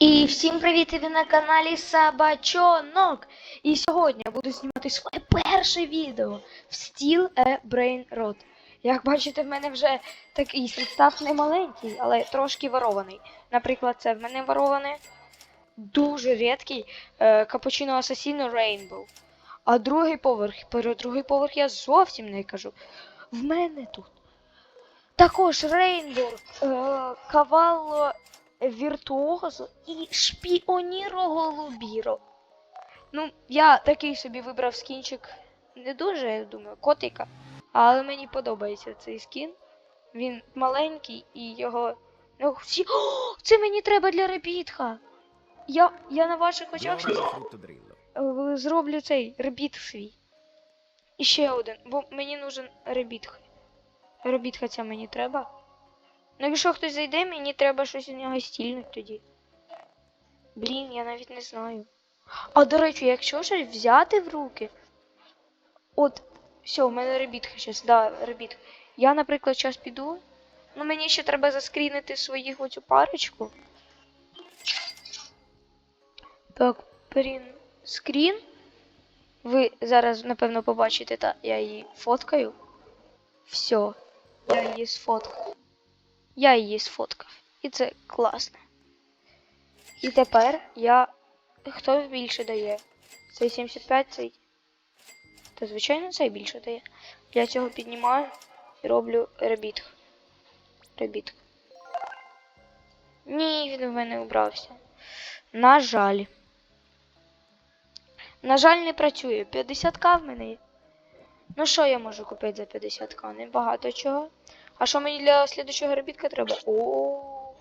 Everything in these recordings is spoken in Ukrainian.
І всім привіт! Ви на каналі Сабачонок. І сьогодні я буду знімати своє перше відео в a Brain Rot. Як бачите, в мене вже такий состав не маленький, але трошки ворований. Наприклад, це в мене ворований дуже рідкий е, Cappuccino Assassino Rainbow. А другий поверх, про другий поверх я зовсім не кажу. В мене тут також Рейнбоу, е, Кавало Віртуозо і Шпіоніро Голубіро. Ну, я такий собі вибрав скінчик не дуже, я думаю, котика. Але мені подобається цей скін. Він маленький і його. Ну, всі... О, це мені треба для ребітха. Я, я на ваших очах е, зроблю цей ребіт свій. І ще один, бо мені нужен ребітх. Ребітха ця мені треба. Ну, якщо хтось зайде, мені треба щось у нього стільнуть тоді. Блін, я навіть не знаю. А до речі, якщо щось взяти в руки. От, все, у мене ребітка зараз, да, ребітка. Я, наприклад, зараз піду. Ну мені ще треба заскрінити своїх оцю парочку. Так, прин скрін. Ви зараз, напевно, побачите, та я її фоткаю. Все, я її сфоткав. Я її сфоткав. І це класно. І тепер я. Хто більше дає? Цей 75, цей. Та звичайно цей більше дає. Я цього піднімаю і роблю ребіт. Ребіт. Ні, він в мене убрався. На жаль. На жаль, не працює. 50к в мене. Ну що я можу купити за 50к? Небагато чого. А що мені для слідчого робітка треба? О,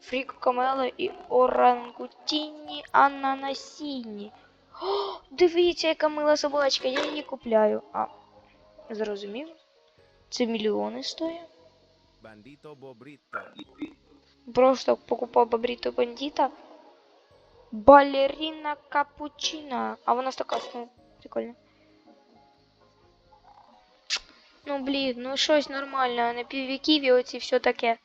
Фрік Камела і Орангутіні Ананасіні. О, дивіться, яка мила собачка, я її купляю. А, зрозумів? Це мільйони стоїть. Bobrito. Просто покупав бабріту бандіта. Балерина капучина. А вона така ну, прикольно. Ну блін, ну щось нормальне, а не піввіків оці все таке.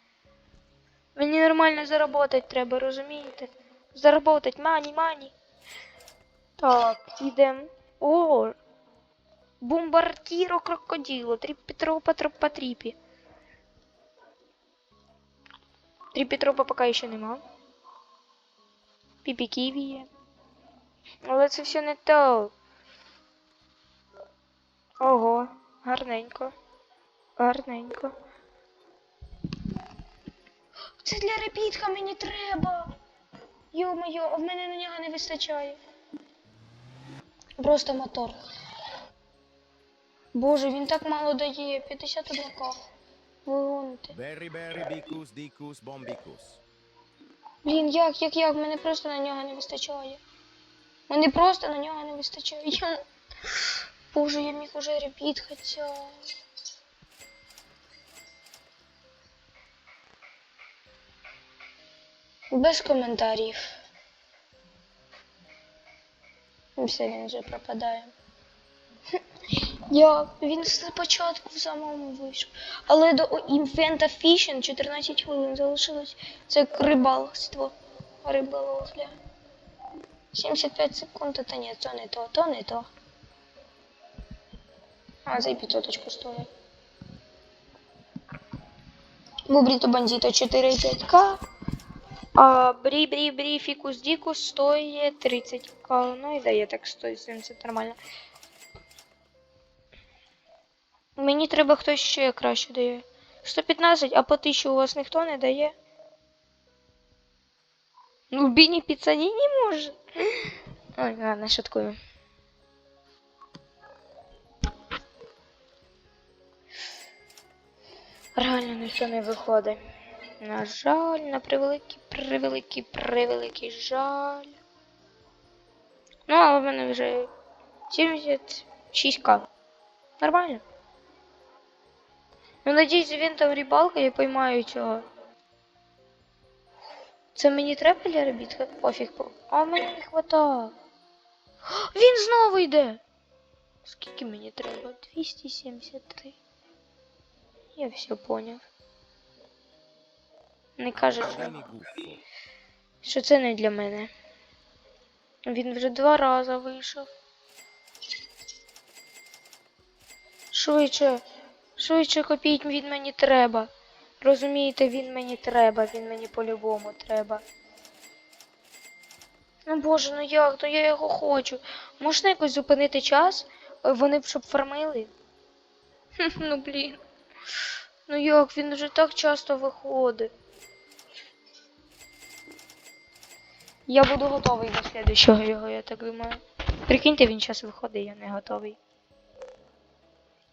Мені нормально заработать треба, розумієте? Заработать, мані, мані. Так, ідем. О! Бомбардіро крокодило, тріпітропа тропа-тріпі. Тріпітропа поки ще нема. Піпі Ківі є. Але це все не то. Ого, гарненько. Гарненько. Це для репітка мені треба. Йо-моє, а в мене на нього не вистачає. Просто мотор. Боже, він так мало дає. 51 к. Ви гоните. Berry berry bicus dicus. Блін, як, як, як, мене просто на нього не вистачає. Мене просто на нього не вистачає. Боже, я міг уже репіт хоча. Без коментарів. І все, він вже пропадає. Я, він спочатку в самому вийшов. Але до Інфента Фішн 14 хвилин залишилось. Це рибалство. Риболовля. 75 секунд, это ні, то не то, то не то. А, за 500 стоїть. Бубріто бандіто 4,5к. А брі фікус дікус стоїть 30к. Ну і дає так 170 нормально. Мені треба хтось ще краще дає. 115, а по 1000 у вас ніхто не дає. Ну, Біні піцані не може. Ой, ладно, шуткую. Реально ніхто не виходить. На жаль, на превеликий, превеликий, превеликий жаль. Ну, але в мене вже 76к. Нормально. Ну, надіюсь, він там рибалка, я поймаю цього. Це мені треба для робітка? Пофіг. по- А мені не хватає. Він знову йде. Скільки мені треба? 273. Я все поняв. Не каже, що. Що це не для мене. Він вже два рази вийшов. Швидше, швидше копіть, він мені треба. Розумієте, він мені треба, він мені по-любому треба. Ну боже, ну як? Ну я його хочу. Можна якось зупинити час? Вони б щоб фармили? Ну блін. Ну як, він вже так часто виходить. Я буду готовий до слідущого його, я так думаю. Прикиньте, він зараз виходить, я не готовий.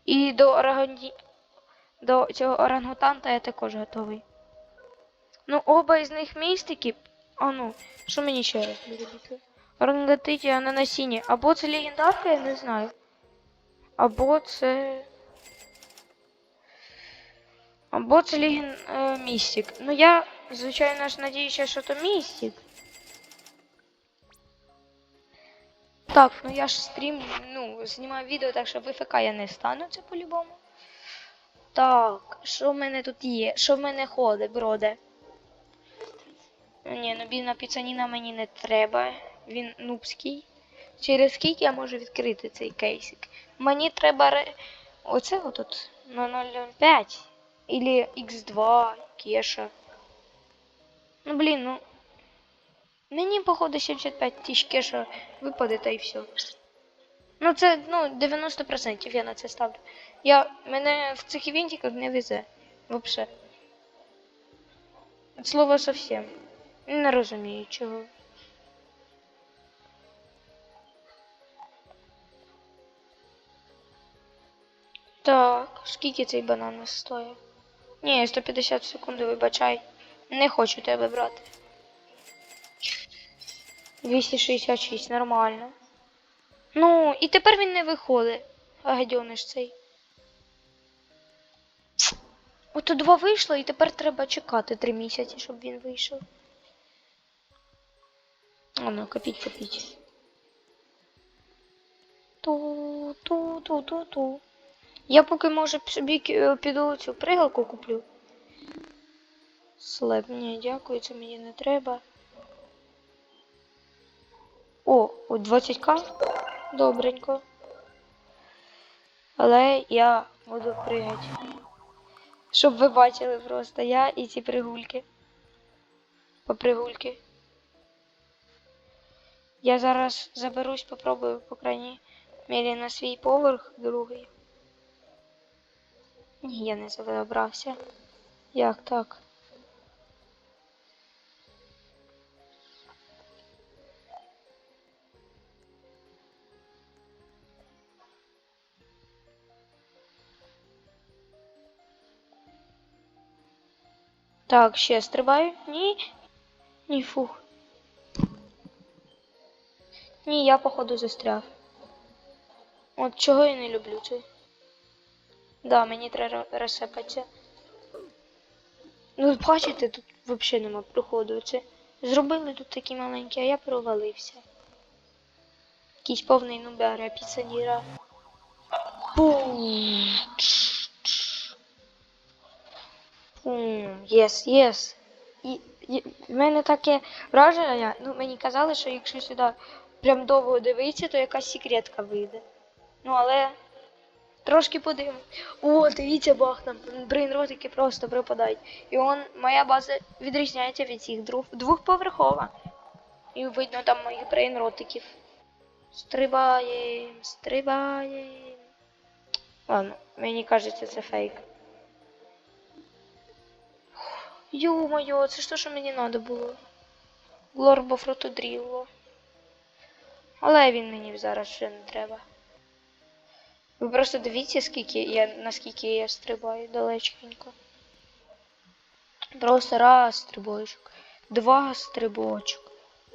І до орангі... до цього орангутанта я також готовий. Ну, оба із них містики. А ну, що мені ще раз буде бути? Орангатитія на насінні. Або це легендарка, я не знаю. Або це. Або це леген... е, містик. Ну я, звичайно ж, надіюся, що то містик. Так, ну я ж стрім, ну, знімаю відео, так що ВФК я не стану це по-любому. Так, що в мене тут є? Що в мене ходить, броде? Ні, ну бідна піцаніна мені не треба. Він нубський. Через скільки я можу відкрити цей кейсик? Мені треба ре... Оце отут на 005. Или X2, Кеша. Ну блін, ну. Мені, походу, 75 тисяч кеша випаде та і все. Ну це, ну, 90% я на це ставлю. Я, мене в цих івентиках не везе. Вообще. От слова совсем. Не розумію чого. Так, скільки цей банан стоїть? Ні, 150 секунд, вибачай. Не хочу тебе брати. 266, нормально. Ну, і тепер він не виходить. Гадьониш цей. Ото два вийшло, і тепер треба чекати три місяці, щоб він вийшов. А ну, копіть, копіть. Ту, ту, ту, ту, ту. Я поки може собі е, піду цю пригалку куплю. Слеп, ні, дякую, це мені не треба. О, от 20к. Добренько. Але я буду пригати. Щоб ви бачили просто я і ці пригульки. Попригульки. Я зараз заберусь, попробую, по крайній мірі, на свій поверх другий. Ні, я не забрався. Як так? Так, ще стрибаю. Ні. Ні, фух. Ні, я походу застряг. От чого я не люблю це. Да, мені треба розсипатися. Ну, бачите, тут взагалі нема проходу. Це зробили тут такі маленькі, а я провалився. Якийсь повний. Бум! Тш, тш. Бум! Єс, єс. В мене таке враження, ну мені казали, що якщо сюди прям довго дивитися, то якась секретка вийде. Ну, але трошки подивимо. О, дивіться, бах, там брейнротики просто припадають. І он, моя база відрізняється від цих двох, двохповерхова. І видно там моїх брейнротиків. Стрибаєм, стрибаєм. Ладно, мені кажеться, це фейк. Ё-моё, це ж що мені треба було. Глорбо фрутодрілло. Але він мені зараз вже не треба. Ви просто дивіться, скільки я, наскільки я стрибаю далеченько. Просто раз стрибочок, два стрибочок,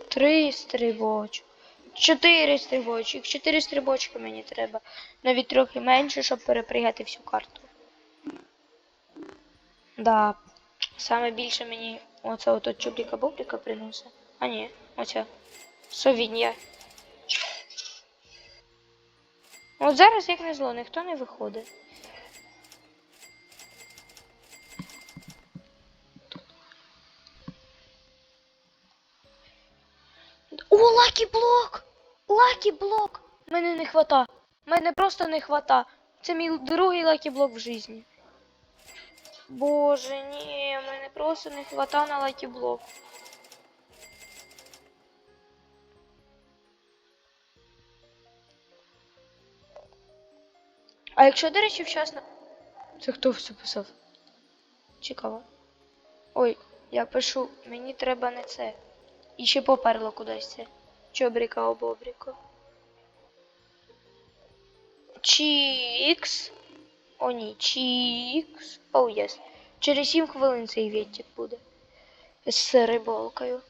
три стрибочок, чотири стрибочок. Чотири стрибочки мені треба. Навіть трохи менше, щоб перепригати всю карту. Да. Саме більше мені оце ото чубліка-бубліка приносить. А ні, оця. Совіння. От зараз, як не зло, ніхто не виходить. О, лакі блок! Лакі блок! Мене не хвата. Мене просто не хвата. Це мій другий лакі блок в житті. Боже, ні, мене просто не хвата на лакі блок. А якщо, до речі, вчасно. Це хто все писав? Цікаво. Ой, я пишу, мені треба не це. І ще поперло кудись це. Чобріка обобріка. Чікс. О, ні, чікс. О, єс. Через 7 хвилин цей відтік буде. З рибалкою.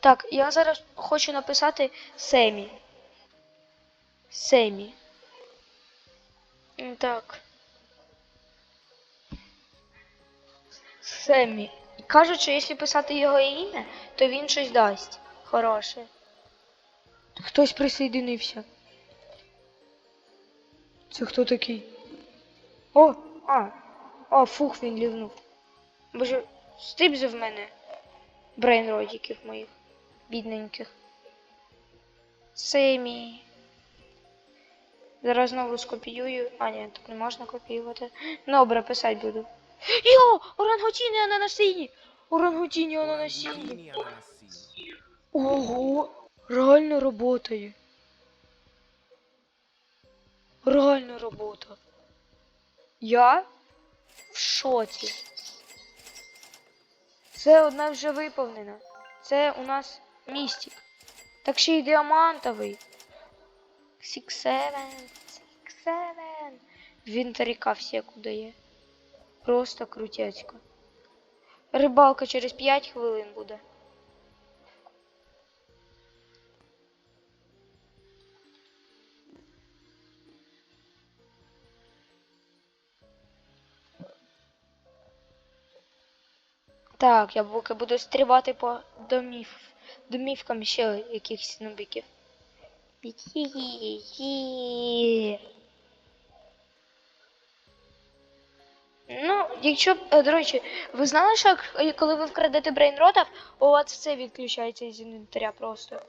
Так, я зараз хочу написати Семі. Семі. Так. Семі. Кажуть, що якщо писати його ім'я, то він щось дасть. Хороше. Хтось присоединився. Це хто такий? О! А! О, фух, він лівнув. Боже, стрибзив в мене. Брейнродиків моїх. Бідненьких. Семі. Зараз знову скопіюю. А, ні, так не можна копіювати. Добре, писати буду. Йо! Орангутіні ананасині! Орангутіні ананасині! Ananassini. Ого! Реально работає. Реально робота. Я в шоці. Це одна вже виповнена. Це у нас містик. Так ще й діамантовий. Six Seven, Six Seven. В інвентаріка всяку дає. Просто крутецько. Рибалка через 5 хвилин буде. Так, я поки буду стрибати по домів, домівкам ще якихось нубіків. Ну, якщо, б, е, до речі, ви знали, що е, коли ви вкрадете брейнрота, у вас все відключається із інвентаря просто.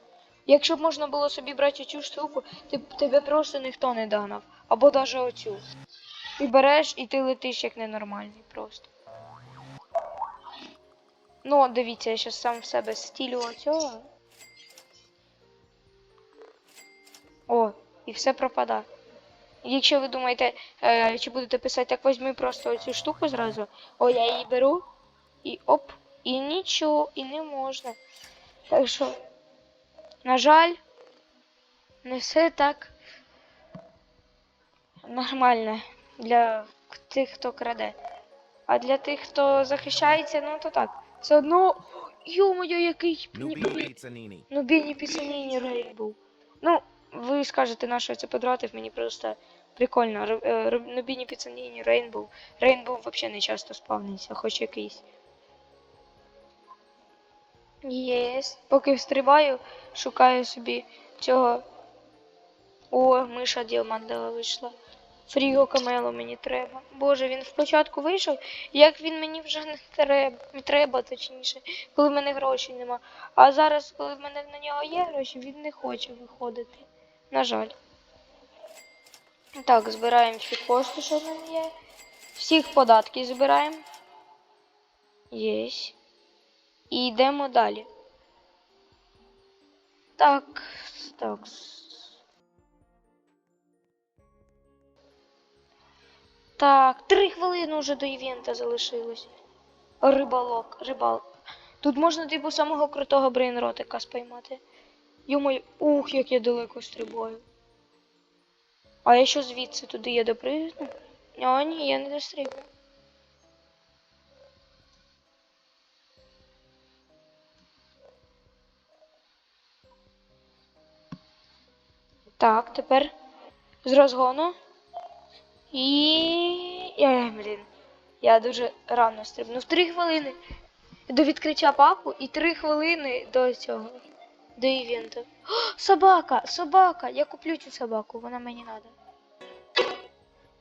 Якщо б можна було собі брати цю штуку, ти, тебе просто ніхто не донав. Або навіть оцю. Ти береш і ти летиш як ненормальний просто. Ну, дивіться, я зараз сам в себе стілю оцього. О, і все пропадає. Якщо ви думаєте, е, чи будете писати, так візьми просто оцю штуку зразу. О, я її беру. І оп, і нічого, і не можна. Так що, на жаль, не все так нормально для тих, хто краде. А для тих, хто захищається, ну то так. Все одно. Йо-моє, який pizzanini. Ну, Бенні Пісаніні Рейнбоу. Ну, ви скажете, на що це потратив, мені просто прикольно. Р- Р- Бенні Пісаніні Рейнбоу. Рейнбоу взагалі не часто спавниться, хоч якийсь. Єс. Поки встрибаю, шукаю собі цього. О, миша діамантова вийшла. Фріго камело мені треба. Боже, він спочатку вийшов, як він мені вже не треба, треба, точніше, коли в мене грошей нема. А зараз, коли в мене на нього є гроші, він не хоче виходити. На жаль. Так, збираємо всі кошти, що мене є. Всіх податки збираємо. Єсть. І йдемо далі. Так, так. Так, три хвилини вже до івента залишилось. Рибалок, рибал. Тут можна типу самого крутого брейнротика спіймати. Йомой, ух, як я далеко стрибаю. А я що звідси туди я допригну? А ні, я не дострибну. Так, тепер з розгону. І. Ай, блін. Я дуже рано стрибнув. Три хвилини до відкриття паку і три хвилини до цього. До івенту. Собака! Собака! Я куплю цю собаку, вона мені треба.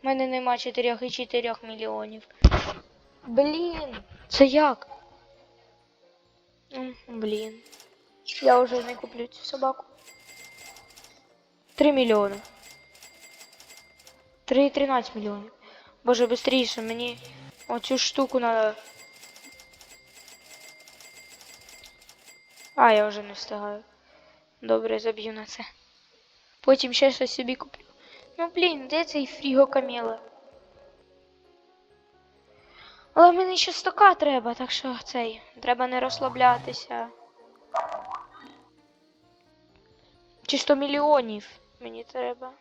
У мене нема 4,4 мільйонів. Блін, це як? Блін. Я вже не куплю цю собаку. 3 мільйони. 3,13 мільйонів. Боже, быстріше, мені оцю штуку надо. А, я вже не встигаю. Добре, заб'ю на це. Потім ще щось собі куплю. Ну блін, де цей фріго камела? Але мені ще стока треба, так що цей. Треба не розслаблятися. Чи 100 мільйонів мені треба.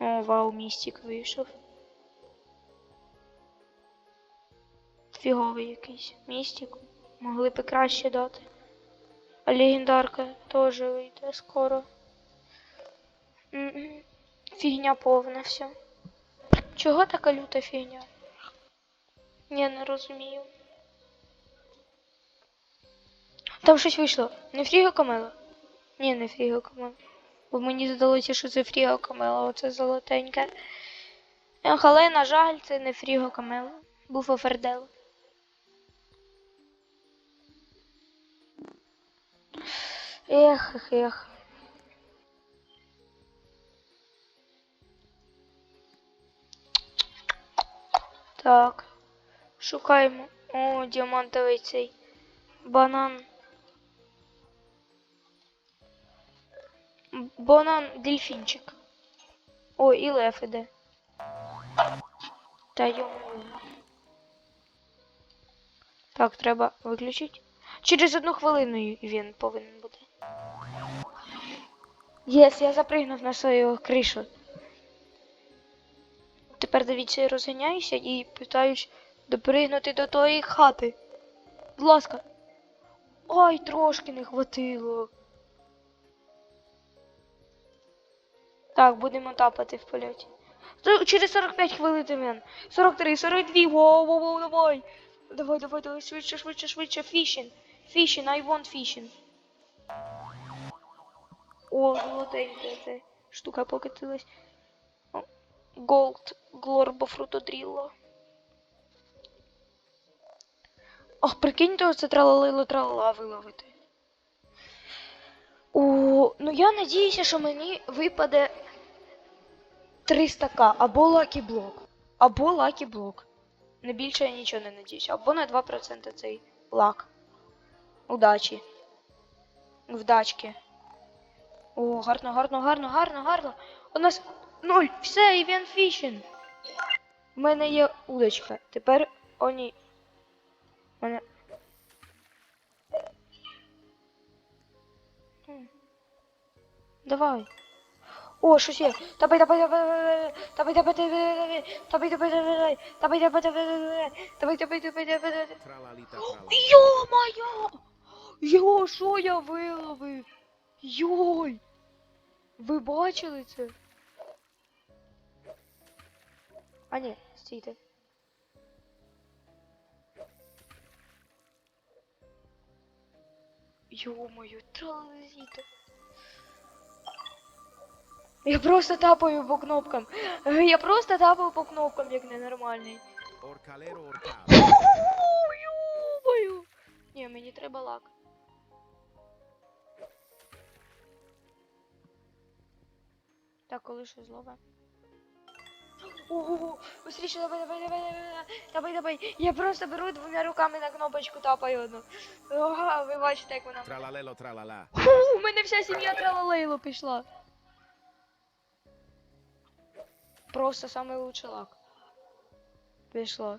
О, вау, містик вийшов. Фіговий якийсь містик. Могли б краще дати. А легендарка теж вийде скоро. Фігня повна все. Чого така люта фігня? Я не розумію. Там щось вийшло. Не Фріго Камела? Ні, не Фріго Камела. Бо мені здалося, що це Фріго Камела, оце золотеньке. Але, на жаль, це не Фріго Камела. Був Офердел. Ех, ех, ех. Так. Шукаємо. О, діамантовий цей банан. Банан дельфінчик. О, і лев іде. Та йому. Так, треба виключити. Через одну хвилину він повинен бути. Єс, я запригнув на свою кришу. Тепер дивіться, я розганяюся і питаюсь допригнути до тої хати. Будь ласка. Ой, трошки не хватило. Так, будемо тапати в польоті. Через 45 хвилин Дем'ян. 43, 42, воу, воу, воу, давай. Давай, давай, давай, швидше, швидше, швидше, фішін. Фішін, I want фішін. О, золотенька ця штука покатилась. Голд, глорбо фрутодріло. Ох, прикиньте, оце тралалило тралала виловити. О, ну я надіюся, що мені випаде 300к або лакі блок. Або лакі блок. Не більше я нічого не надіюся. Або на 2% цей лак. Удачі. Вдачки. О, гарно, гарно, гарно, гарно, гарно. У нас ноль. Все, івент фішін. У мене є удочка. Тепер оні. У мене. Давай. О, щось є. Давай, давай, давай, давай, давай, давай, давай, давай, давай, давай, давай, давай, давай, давай, давай, давай, давай, давай, давай. Йо-моє! Йо, що я виловив? Йой! Ви бачили це? А ні, стійте. Йо-моє, тралазіта. Я просто тапаю по кнопкам. Я просто тапаю по кнопкам, як ненормальний. Orcalo. Йо-моє! Ні, мені треба лак. Так, коли що злове? Ого, быстріше, давай, давай, давай, давай, давай, давай. Я просто беру двома руками на кнопочку тапаю одну. Ага, ви бачите, як вона. Tralalelo tralala. Фу, у мене вся сім'я тралалейло пішла. Просто самый лучший лак. Пішло.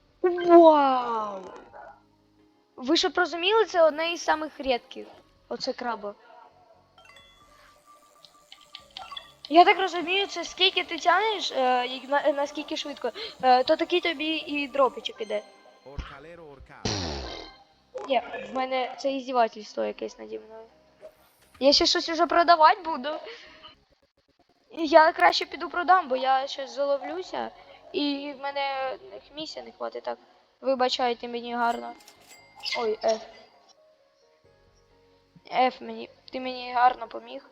Вау! Ви щоб розуміли, це одне із самих рідких. Оце краба. Я так розумію, це скільки ти тянеш, е, і на, наскільки швидко, е, то такий тобі і дропічок іде. Orcalero. Ні, в мене це іздівательство якесь наді мною. Я ще щось уже продавати буду. І Я краще піду продам, бо я щось заловлюся, і в мене місця не хватить. Так, вибачайте мені гарно. Ой, F. F мені. Ти мені гарно поміг.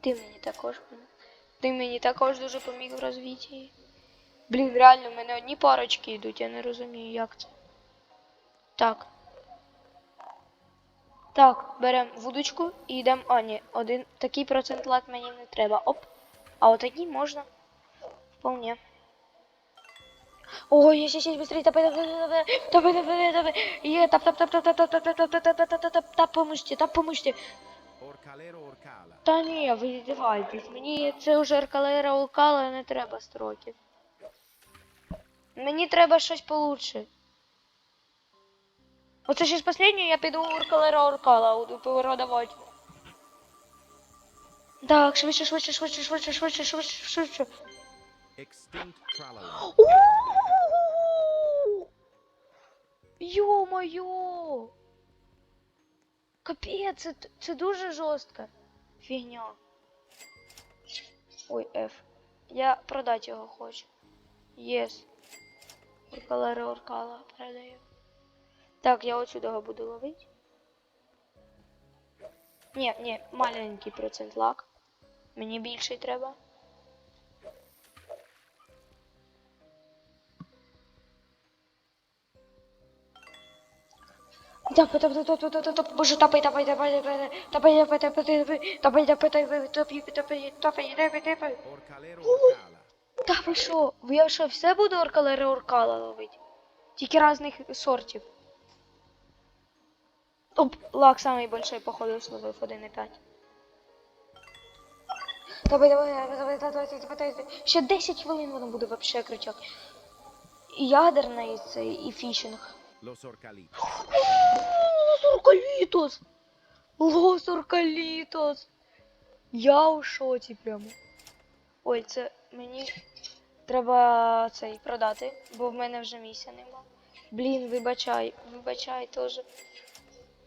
Ти мені також поміг. Ти мені також дуже поміг в розвитті. Блін, реально, в мене одні парочки йдуть, я не розумію, як це. Так. Так, беремо вудочку і йдемо. А, ні, один такий процент лак мені не треба. Оп. А отакий можна. Вполне. Ой, є, є, є, быстрее, тапай, тапай, тапай, тапай, тапай, тапай, є, тап, тап, тап, тап, тап, тап, тап, тап, тап, тап, тап, тап, тап, тап, тап, поможете, тап, поможете. Та ні, ви здіваєтесь, мені це вже аркалера укала, не треба строків. Мені треба щось получше. Оце ще з останнього я піду уркалера уркала, буду продавати. Так, швидше, швидше, швидше, швидше, швидше, швидше, швидше. Ё-моё! Капець, це, це дуже жорстко. Фігня. Ой, F. Я продати його хочу. Єс. Оркалера оркала продаю. Так, я отсюда буду ловити. Ні, ні, маленький процент лак. Мені більший треба. Тапай, тапай, тапай, тапай, тапай, боже, тапай, тапай, тапай, тапай, тапай, тапай, тапай, тапай, тапай, тапай, тапай, тапай, тапай, тапай, тапай. Та ви що? Я що, все буду оркалери оркала ловити? Тільки різних сортів. Оп, лак самий большой, походу, словив 1,5. Давай, давай, давай, давай, давай, давай. Ще 10 хвилин воно буде вообще кричак. І ядерний цей, і фішинг. Los orcalitos. Лос Оркалітос! Лос Оркалітос! Я у шоці прямо. Ой, це мені треба цей продати, бо в мене вже місця нема. Блін, вибачай, вибачай теж.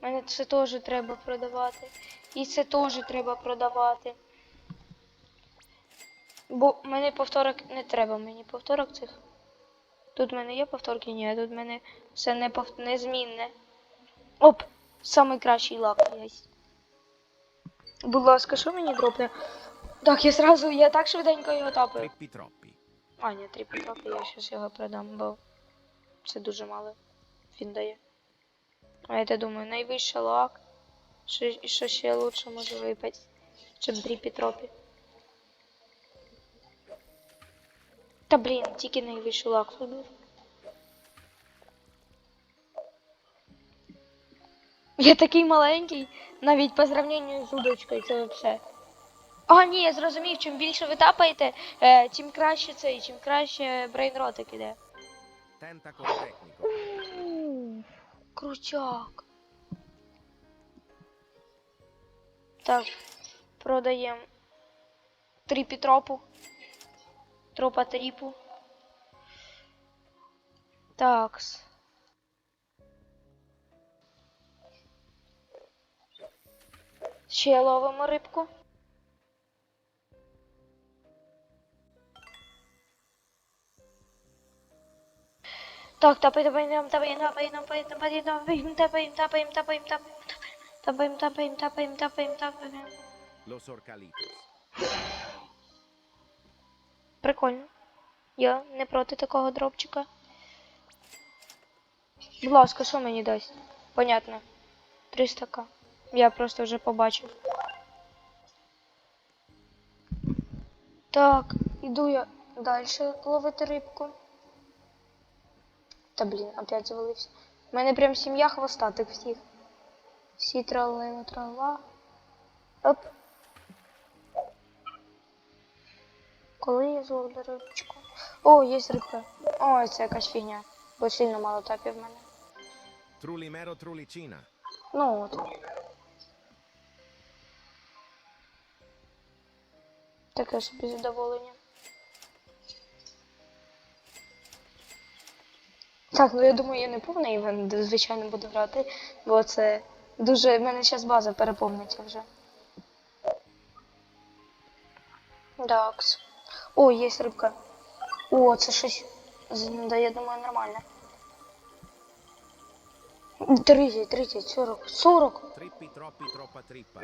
Мене це теж треба продавати. І це теж треба продавати. Бо мене повторок не треба, мені повторок цих. Тут в мене є повторки? Ні, тут в мене все не пов... незмінне. Оп! Самий кращий лак є. Будь ласка, що мені дропне? Так, я зразу, я так швиденько його тапаю. А, ні, три пітроки, я щось його продам, бо це дуже мало він дає. А я думаю, найвищий лак. Що, що ще лучше може випати, чим три пітропі. Та блін, тільки найвищий лак зробив. Я такий маленький, навіть по сравненню з удочкою, це все. А, ні, я зрозумів, чим більше ви тапаєте, е, тим краще цей, чим краще брейнротик іде. Крутяк. Так, продаємо тріпі тропу. Тропа тріпу. Такс. Ще ловимо рибку. Так, тапаємо, тапаємо, тапаємо, тапаємо, тапаємо, тапаємо, тапаємо, тапаємо, тапаємо, тапаємо, тапаємо, тапаємо, тапаємо, тапаємо, тапаємо. Los orcalitos. Прикольно. Я не проти такого дропчика. Будь ласка, що мені дасть? Понятно. 300к. Я просто вже побачив. Так, іду я далі ловити рибку. Та блін, опять завалився. У мене прям сім'я хвостатих всіх. Всі трали трала. Оп. Коли я зловлю рибочку? О, є рибка. Ой, це якась фігня. Бо сильно мало тапів в мене. Trulimero trulicina. Ну от. Таке собі задоволення. Так, ну я думаю, я не повний івент, звичайно, буду грати, бо це дуже. В мене зараз база переповниться вже. Дакс. О, є рибка. О, це щось. Да, я думаю, нормально. 30, 30, 40, 40. Trippi troppi troppa trippa.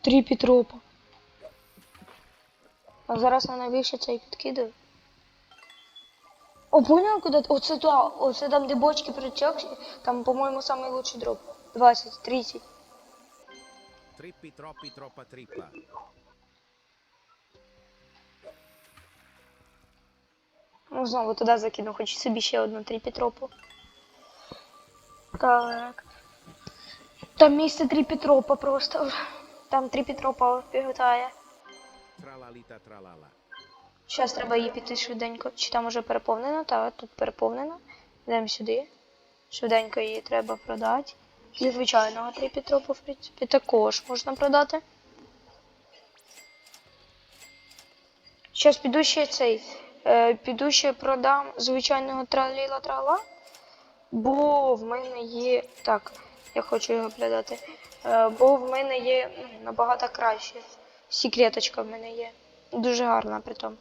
Три Петропа. А зараз на найбільше цей підкидаю. О, понял, куди? Оце туди, оце там, де бочки притягші, там, по-моєму, лучший дроп. 20, 30. Trippi troppi troppa trippa. Ну, знову туди закину, хоч собі ще одну три Петропу. Так. Там місце три Петропа просто. Там три Петропа піготає. Зараз треба її піти швиденько. Чи там уже переповнено? Так, тут переповнено. Йдемо сюди. Швиденько її треба продати. І звичайного три Петропа, в принципі, також можна продати. Зараз піду ще цей. Е, піду ще продам звичайного траліла трала. Бо в мене є. Так, я хочу його продати. Е, бо в мене є ну, набагато краще. Секреточка в мене є. Дуже гарна при тому.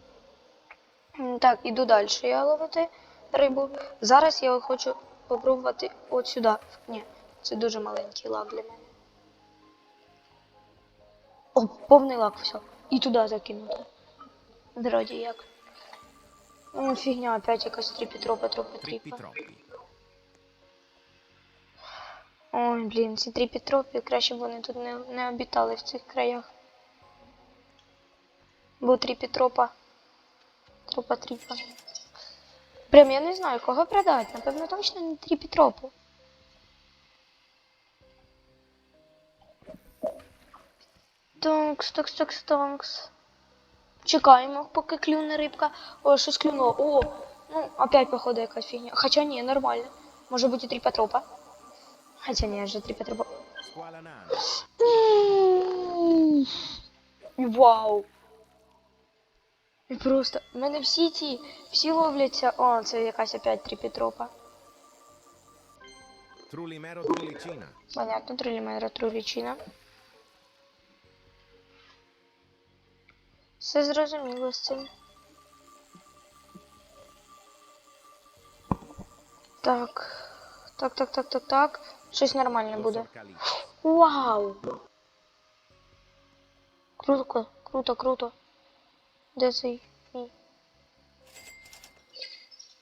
Так, іду далі я ловити рибу. Зараз я хочу попробувати от сюди. Ні, це дуже маленький лак для мене. О, повний лак, все. І туди закинути. Вроді як. Ну, фігня, опять якась тріпітропа, тропа, тріпа. Ой, блін, ці тріпітропі, краще б вони тут не, не обітали в цих краях. Бо тріпітропа. Тропа тріпа. Прям я не знаю, кого продати. Напевно, точно не тріпітропу. Тонкс, токс, токс, тонкс. Чекаємо, поки клюне рибка. О, щось клюнуло. О, ну, опять, походу, якась фігня. Хоча ні, нормально. Може бути тріпотропа. Хоча ні, вже. Squala nana. Вау. І просто. в мене всі ці, всі ловляться. О, це якась опять тріпітропа. Trullimero. Понятно, трилімера, трулічина. Все зрозуміло з цим. Так. Так, так, так, так, так. Щось нормальне буде. Вау! Круто, круто, круто. Де цей мій?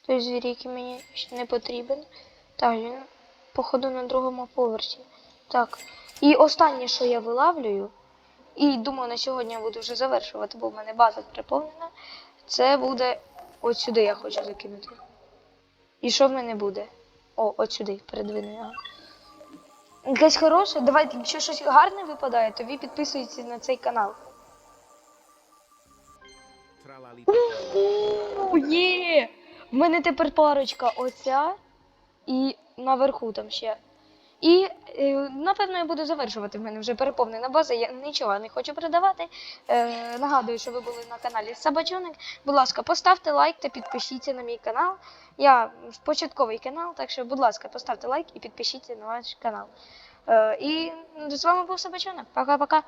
Той звір, який мені ще не потрібен. Так, він походу на другому поверсі. Так. І останнє, що я вилавлюю, і думаю, на сьогодні я буду вже завершувати, бо в мене база переповнена. Це буде от сюди я хочу закинути. І що в мене буде? О, от сюди, передвину його. Якесь хороше, давайте, якщо щось гарне випадає, то ви підписуйтесь на цей канал. Є! В мене тепер парочка оця і наверху там ще. І е, напевно я буду завершувати. В мене вже переповнена база, я нічого не хочу передавати. Е, нагадую, що ви були на каналі Собачонок. Будь ласка, поставте лайк та підпишіться на мій канал. Я початковий канал, так що, будь ласка, поставте лайк і підпишіться на ваш канал. Е, і з вами був Сабачонок. Пока-пока.